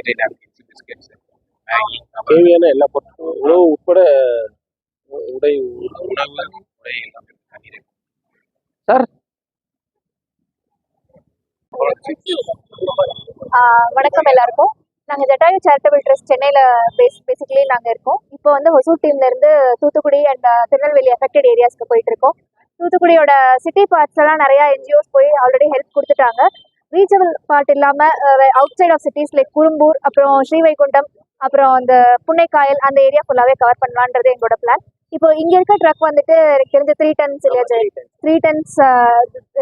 Sanitary napkins biscuits Maggi தேவையான எல்லா பொருட்களும் உணவு உட்பட உடை உணவு உடை எல்லாம் சார்? ஆஹ் வணக்கம் எல்லாருக்கும். நாங்கள் ஜட்டாயு சேரிட்டபிள் ட்ரஸ்ட் சென்னையில் பேஸ் பேசிக்கலி நாங்கள் இருக்கோம். இப்போ வந்து ஹொசூர் டீம்ல இருந்து தூத்துக்குடி அண்ட் திருநெல்வேலி அஃபெக்டட் ஏரியாஸ்க்கு போயிட்டு இருக்கோம். தூத்துக்குடியோட சிட்டி பார்ட்ஸ் எல்லாம் நிறைய என்ஜிஓஸ் போய் ஆல்ரெடி ஹெல்ப் கொடுத்துட்டாங்க. ரீச்சபிள் பார்ட் இல்லாமல் outside of cities like Kurumbur அப்புறம் ஸ்ரீவைகுண்டம் அப்புறம் அந்த புன்னைக்காயல் அந்த ஏரியா ஃபுல்லாகவே கவர் பண்ணலான்றது எங்களோட பிளான் இப்போ இங்க இருக்க ட்ரக் வந்துட்டு எனக்கு தெரிஞ்ச த்ரீ டன்ஸ் இல்லையா த்ரீ டன்ஸ்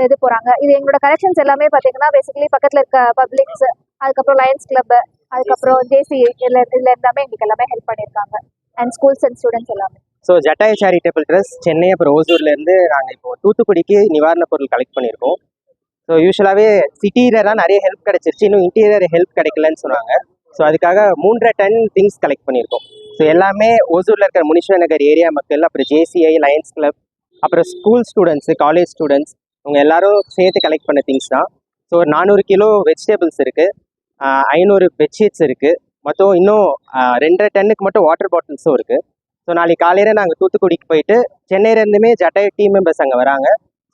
இது போறாங்க. இது எங்களோட கலெக்ஷன்ஸ் எல்லாமே பாத்தீங்கன்னா பேசிக்கலி பக்கத்துல இருக்க பப்ளிக்ஸ் அதுக்கப்புறம் லயன்ஸ் கிளப் அதுக்கப்புறம் ஜேசி இதுல இதுல எல்லாமே எங்களுக்கு எல்லாமே ஹெல்ப் பண்ணியிருக்காங்க. அண்ட் ஸ்கூல்ஸ் அண்ட் ஸ்டூடெண்ட்ஸ் எல்லாமே. So Jatayu charitable trust Chennai அப்புறம் ஓசூர்லேருந்து நாங்கள் இப்போ தூத்துக்குடிக்கு நிவாரணப் பொருள் கலெக்ட் பண்ணியிருக்கோம். ஸோ யூஸ்வலாகவே சிட்டியிலலாம் நிறைய ஹெல்ப் கிடச்சிருச்சு. இன்னும் இன்டீரியர் ஹெல்ப் கிடைக்கலன்னு சொன்னாங்க. ஸோ அதுக்காக மூன்றரை டன் திங்ஸ் கலெக்ட் பண்ணியிருக்கோம். ஸோ எல்லாமே ஓசூரில் இருக்கிற முனீஸ்வர் நகர் ஏரியா மக்கள் அப்புறம் ஜேசிஐ லயன்ஸ் கிளப் அப்புறம் ஸ்கூல் ஸ்டூடெண்ட்ஸு காலேஜ் ஸ்டூடெண்ட்ஸ் அவங்க எல்லாரும் சேர்த்து கலெக்ட் பண்ண திங்ஸ் தான். ஸோ ஒரு நானூறு கிலோ வெஜிடபிள்ஸ் இருக்குது ஐநூறு பெட்ஷீட்ஸ் இருக்குது மொத்தம் இன்னும் ரெண்டரை டன்னுக்கு மட்டும் வாட்டர் பாட்டில்ஸும் இருக்குது ஸோ நாளைக்கு காலையில் நாங்கள் தூத்துக்குடிக்கு போயிட்டு சென்னையிலேருந்துமே ஜட்டாய் டீம் மெம்பர்ஸ் அங்கே வராங்க.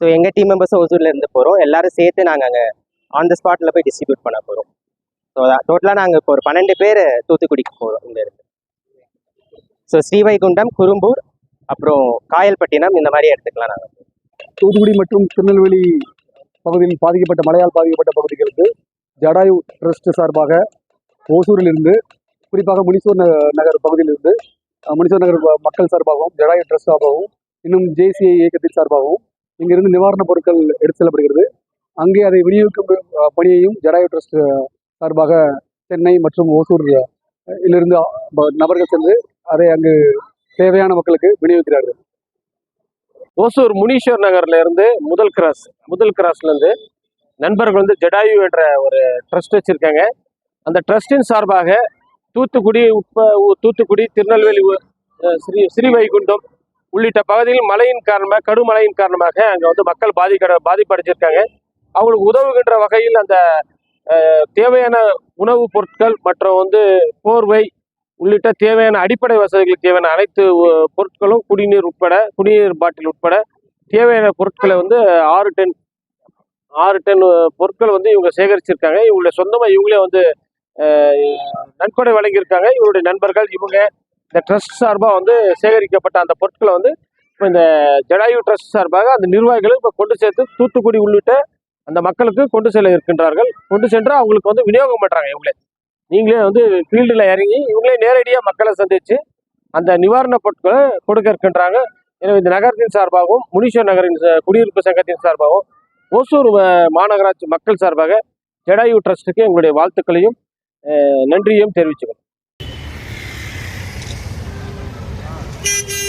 ஸோ எங்கள் டீம் மெம்பர்ஸும் ஓசூரில் இருந்து போகிறோம் எல்லாரும் சேர்த்து நாங்கள் அங்கே ஆன் த ஸ்பாட்டில் போய் டிஸ்ட்ரிபியூட் பண்ண போகிறோம் ஸோ டோட்டலாக நாங்கள் இப்போ ஒரு பன்னெண்டு பேர் தூத்துக்குடிக்கு போகிறோம் இங்கேருந்து ஸோ ஸ்ரீவைகுண்டம் குறும்பூர் அப்புறம் காயல்பட்டினம் இந்த மாதிரி எடுத்துக்கலாம் நாங்கள் தூத்துக்குடி மற்றும் திருநெல்வேலி பகுதியில் பாதிக்கப்பட்ட மழையால் பாதிக்கப்பட்ட பகுதிகளுக்கு ஜடாயு ட்ரஸ்ட் சார்பாக ஓசூரிலிருந்து குறிப்பாக முனிசூர் ந- நகர் பகுதியிலிருந்து முனிசூர் நகர் மக்கள் சார்பாகவும் ஜடாயு ட்ரஸ்ட் சார்பாகவும் இன்னும் ஜேசிஐ இயக்கத்தின் சார்பாகவும் இங்கிருந்து நிவாரணப் பொருட்கள் எடுத்து செல்லப்படுகிறது. அங்கே அதை விநியோகிக்கும் பணியையும் ஜடாயு ட்ரஸ்ட் சார்பாக சென்னை மற்றும் ஓசூர் இலிருந்து நபர்கள் சென்று அதை அங்கு தேவையான மக்களுக்கு விநியோகிக்கிறார்கள். ஓசூர் முனீஸ்வர் நகர்ல இருந்து முதல் கிராஸ் முதல் கிராஸ்ல இருந்து நண்பர்கள் வந்து ஜடாயு என்ற ஒரு ட்ரஸ்ட் வச்சிருக்காங்க. அந்த ட்ரஸ்டின் சார்பாக தூத்துக்குடி உப்ப உ- தூத்துக்குடி திருநெல்வேலி ஸ்ரீ ஸ்ரீவைகுண்டம் உள்ளிட்ட பகுதியில் மழையின் காரணமாக கடுமழையின் காரணமாக அங்கே வந்து மக்கள் பாதிக்க பாதிப்படைஞ்சிருக்காங்க. அவங்களுக்கு உதவுகின்ற வகையில் அந்த தேவையான உணவுப் பொருட்கள் மற்றும் வந்து போர்வை உள்ளிட்ட தேவையான அடிப்படை வசதிகளுக்கு தேவையான அனைத்து பொருட்களும் குடிநீர் உட்பட குடிநீர் பாட்டில் உட்பட தேவையான பொருட்களை வந்து ஆறு டன் ஆறு டன் பொருட்கள் வந்து இவங்க சேகரிச்சிருக்காங்க. இவங்களுடைய சொந்தமாக இவங்களே வந்து நன்கொடை வழங்கியிருக்காங்க. இவருடைய நண்பர்கள் இவங்க இந்த ட்ரஸ்ட் சார்பாக வந்து சேகரிக்கப்பட்ட அந்த பொருட்களை வந்து இப்போ இந்த ஜடாயு ட்ரஸ்ட் சார்பாக அந்த நிர்வாகிகளும் இப்போ கொண்டு சேர்த்து தூத்துக்குடி உள்ளிட்ட அந்த மக்களுக்கு கொண்டு செல்ல இருக்கின்றார்கள். கொண்டு சென்று அவங்களுக்கு வந்து விநியோகம் பண்ணுறாங்க இவங்களே. நீங்களே வந்து ஃபீல்டில் இறங்கி இவங்களே நேரடியாக மக்களை சந்தித்து அந்த நிவாரணப் பொருட்களை கொடுக்க இருக்கின்றாங்க. எனவே இந்த நகரத்தின் சார்பாகவும் முனீஸ்வர் நகரின் குடியிருப்பு சங்கத்தின் சார்பாகவும் ஓசூர் மாநகராட்சி மக்கள் சார்பாக ஜடாயு ட்ரஸ்ட்டுக்கு எங்களுடைய வாழ்த்துக்களையும் நன்றியும் நன்றியையும் தெரிவிச்சுக்கிறோம். Thank you.